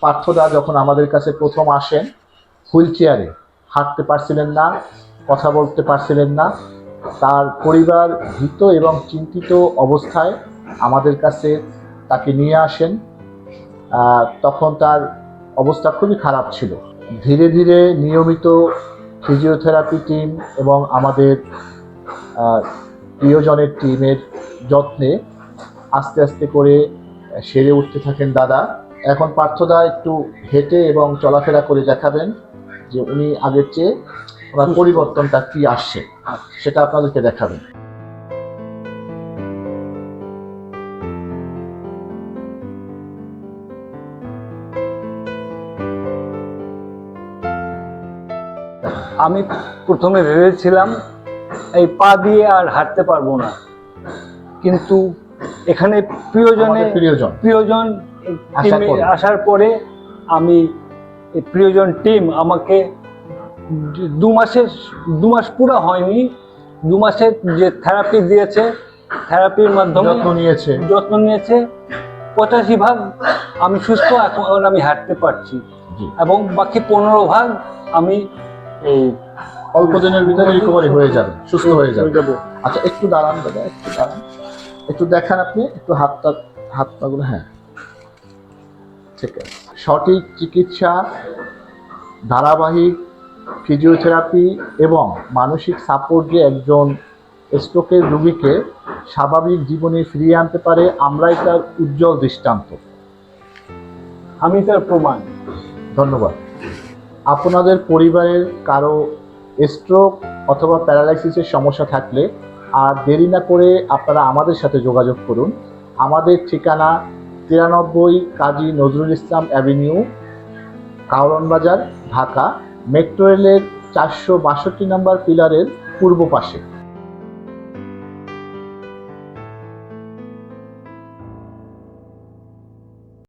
পার্থদা যখন আমাদের কাছে প্রথম আসেন, হুইল চেয়ারে হাঁটতে পারছিলেন না, কথা বলতে পারছিলেন না, তার পরিবার ভীত এবং চিন্তিত অবস্থায় আমাদের কাছে তাকে নিয়ে আসেন। তখন তার অবস্থা খুবই খারাপ ছিল। ধীরে ধীরে নিয়মিত ফিজিওথেরাপি টিম এবং আমাদের প্রিয়জনের টিমের যত্নে আস্তে আস্তে করে সেরে উঠতে থাকেন দাদা। এখন পার্থদা একটু হেঁটে এবং চলাফেরা করে দেখাবেন যে উনি আগের চেয়ে ওনার পরিবর্তনটা কি আসছে সেটা আপনাদেরকে দেখাবেন। আমি প্রথমে ভেবেছিলাম এই পা দিয়ে আর হাঁটতে পারব না। কিন্তু এখানে প্রিয়জনে প্রিয়জন। প্রিয়জন আসার পরে। আসার পরে আমি এই প্রিয়জন টিম আমাকে দু- মাসের দু মাস পুরো হয়নি দু মাসের যে থেরাপি দিয়েছে থেরাপির মাধ্যমে যত্ন নিয়েছে। যত্ন নিয়েছে পঁচাশি ভাগ আমি সুস্থ এখন আমি হাঁটতে পারছি। এবং বাকি পনেরো ভাগ আমি এই অল্প দিনের ভিতরে রিকভারি হয়ে যাবে সুস্থ হয়ে যাবে। যাব। আচ্ছা একটু দাঁড়ান দাদা একটু দাঁড়ান। একটু দেখান আপনি একটু হাতটা হাত পাগুলো হ্যাঁ। ঠিক আছে। সঠিক চিকিৎসা ধারাবাহিক ফিজিওথেরাপি এবং মানসিক সাপোর্ট যে একজন স্ট্রোকের রোগীকে স্বাভাবিক জীবনে ফিরিয়ে আনতে পারে আমরাই তার উজ্জ্বল দৃষ্টান্ত। আমি তার প্রমাণ। ধন্যবাদ। আপনাদের পরিবারের কারও স্ট্রোক অথবা প্যারালাইসিসের সমস্যা থাকলে আর দেরি না করে আপনারা আমাদের সাথে যোগাযোগ করুন। আমাদের ঠিকানা তিরানব্বই কাজী নজরুল ইসলাম অ্যাভিনিউ কাউরন বাজার ঢাকা। মেট্রো রেলের চারশো বাষট্টি নম্বর পিলারের পূর্ব পাশে।